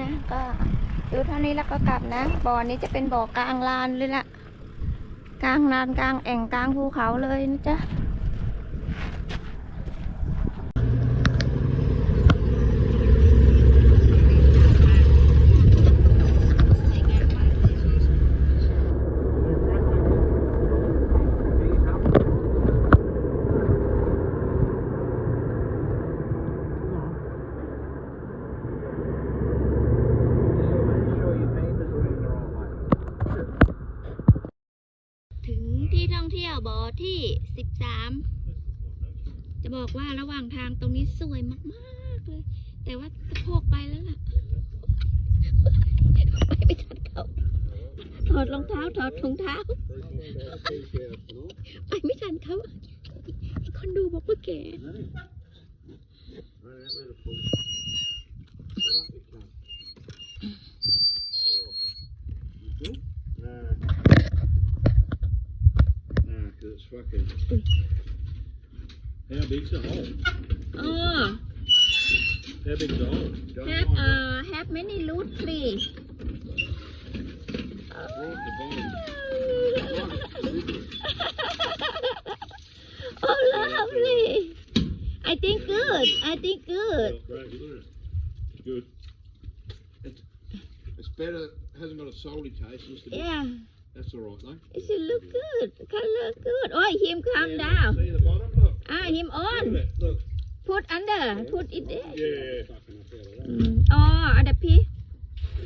นะก็ดูเท่านี้แล้วก็กลับนะ บ่อนี้จะเป็นบ่อกลางลานเลยละกลางลานกลางแอ่งกลางภูเขาเลยนะจ๊ะ ถึงที่ท่องเที่ยวบ่อ ที่สิบสามจะบอกว่าระหว่างทางตรงนี้สวยมากๆเลย แต่ว่าตะโพกไปแล้วล่ะไปไม่ทันเขาถอดรองเท้าถอดถุงเท้า ไปไม่ทันเขา It's fucking. How big's the hole? อ๋อ How big's the hole? Don't have uh have many root tree it. The bottom. oh lovely I think good I think good it? Good. It's, it's better, hasn't got a salty taste, a bit. yeah that's all right, though. It should look good. The colour look good. Oh, him calm yeah, down. See the bottom? Look. Ah, him on. Look. Put under. Yeah, put it there. Yeah. Mm. Oh, under P.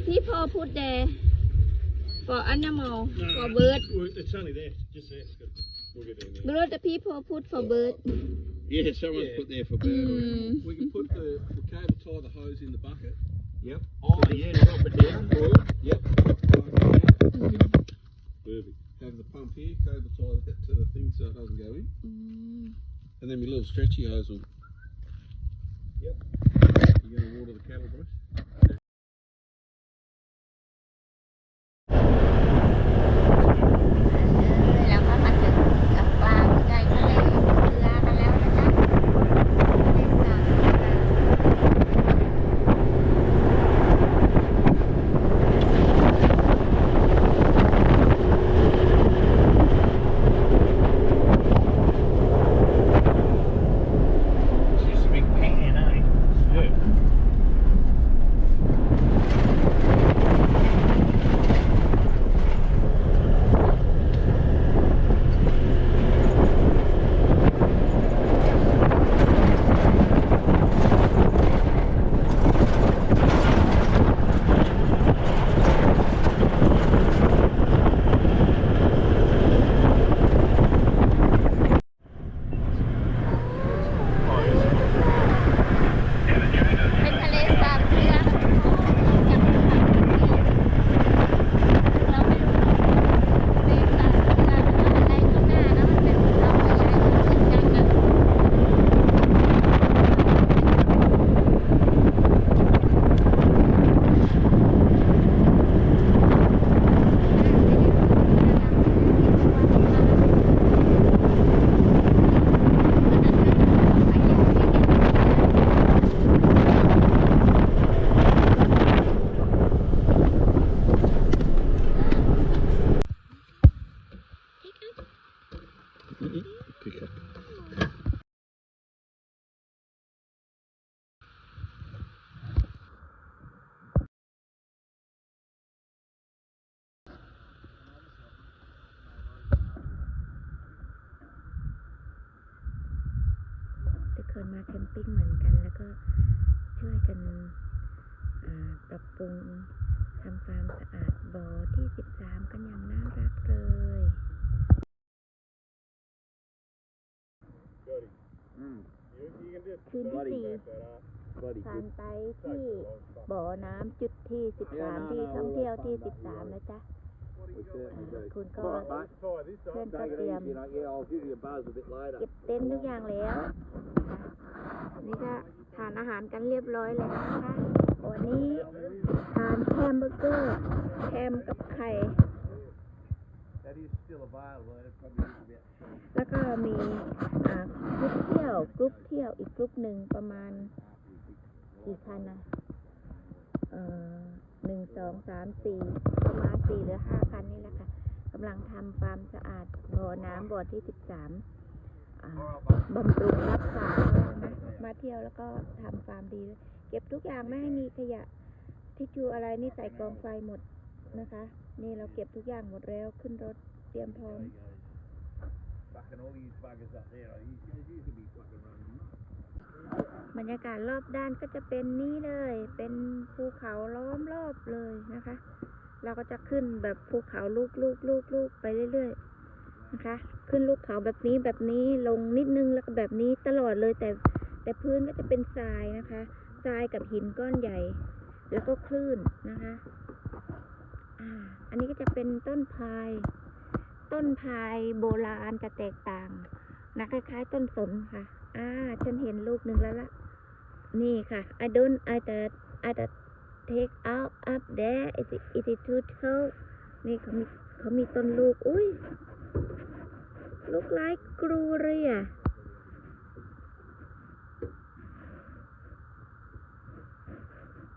People put there for animal, no, for bird. It's only there. Just there. We'll get in there. Below the people put for bird. Yeah, someone's yeah. put there for bird. Mm. We can put the, we can able tie the hose in the bucket. Yep. Oh, yeah, drop it down. Yep. see? Mm. And then my little stretchy hose will. Yep. You're going to water the cattle brush? ทุกคนมาแคมปิ้งเหมือนกัน แล้วก็ช่วยกันปรับปรุงทำความสะอาดบ่อที่ 13 กันอย่างน่ารักเลยคืนที่สี่ผ่านไปที่บ่อน้ำจุดที่ 13 ที่ท่องเที่ยวที่ 13 นะจ๊ะ คุณก็เพื่อนก็เตรียม Yeah, I'll give you a buzz a bit later. เก็บเต็นท์ทุกอย่างแล้วนะคะนี่ก็ทานอาหารกันเรียบร้อยแล้วนะคะวันนี้ทานแฮมเบอร์เกอร์แฮมกับไข่ That is still available. It probably is a bit. แล้วก็มีอ่ากรุ๊ปเที่ยวกรุ๊ปเที่ยวอีกกรุ๊ปหนึ่งประมาณกี่คันนะเอ่อ หนึ่งสองสามสี่ประมาณสี่หรือห้าคันนี่แหละค่ะกำลังทำความสะอาดบ่อน้ำบ่อที่สิบสามบำรุงรักษานะมาเที่ยวแล้วก็ทำฟามดีเลยเก็บทุกอย่างไม่ให้มีขยะทิชชู่อะไรนี่ใส่กองไฟหมดนะคะ นี่เราเก็บทุกอย่างหมดแล้วขึ้นรถเตรียมพร้อม บรรยากาศรอบด้านก็จะเป็นนี่เลย เป็นภูเขาล้อมรอบเลยนะคะ เราก็จะขึ้นแบบภูเขาลูกลูกลูกลูกไปเรื่อยๆนะคะ ขึ้นลูกเขาแบบนี้แบบนี้ลงนิดนึงแล้วก็แบบนี้ตลอดเลยแต่แต่พื้นก็จะเป็นทรายนะคะทรายกับหินก้อนใหญ่ แล้วก็คลื่นนะคะอ่าอันนี้ก็จะเป็นต้นพาย ต้นพายโบราณจะแตกต่างนะคล้ายๆ ต้นสนค่ะ อ่า ฉันเห็นลูกหนึ่งแล้วล่ะ นี่ค่ะ I don't I that I that take out up there it is it is too tall นี่เขามีเขามีต้นลูก อุ้ย look like กรูเรีย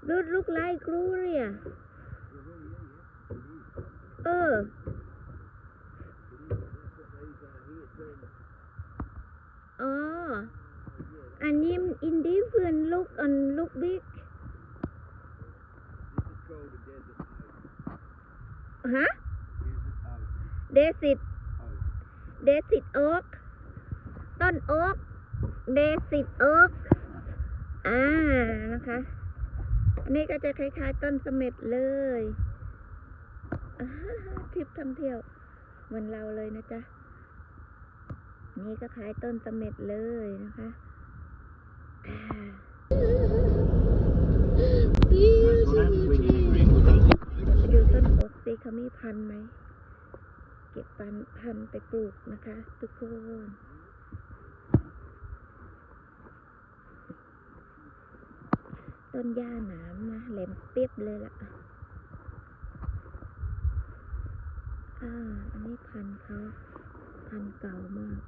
look look like กรูเรียเอออ๋ออัน นี้ in different look and look big ฮะเดซิดเดซิดโอ๊กต้นโอ๊กเดซิดโอ๊กอ่า นะคะ อันนี้ก็จะคล้ายๆต้นเสม็ดเลยทริปท่องเที่ยว เหมือนเราเลยนะจ๊ะ นี่ก็คล้ายต้นเสม็ดเลยนะคะดูต้นโอ๊กสิเขามีพันธุ์ไหม เก็บพันธุ์พันไปปลูกนะคะ ทุกคนต้นหญ้าหนามนะแหลมเปียบเลยล่ะ อ่า อันนี้พันธุ์เขา พันธุ์เก่ามาก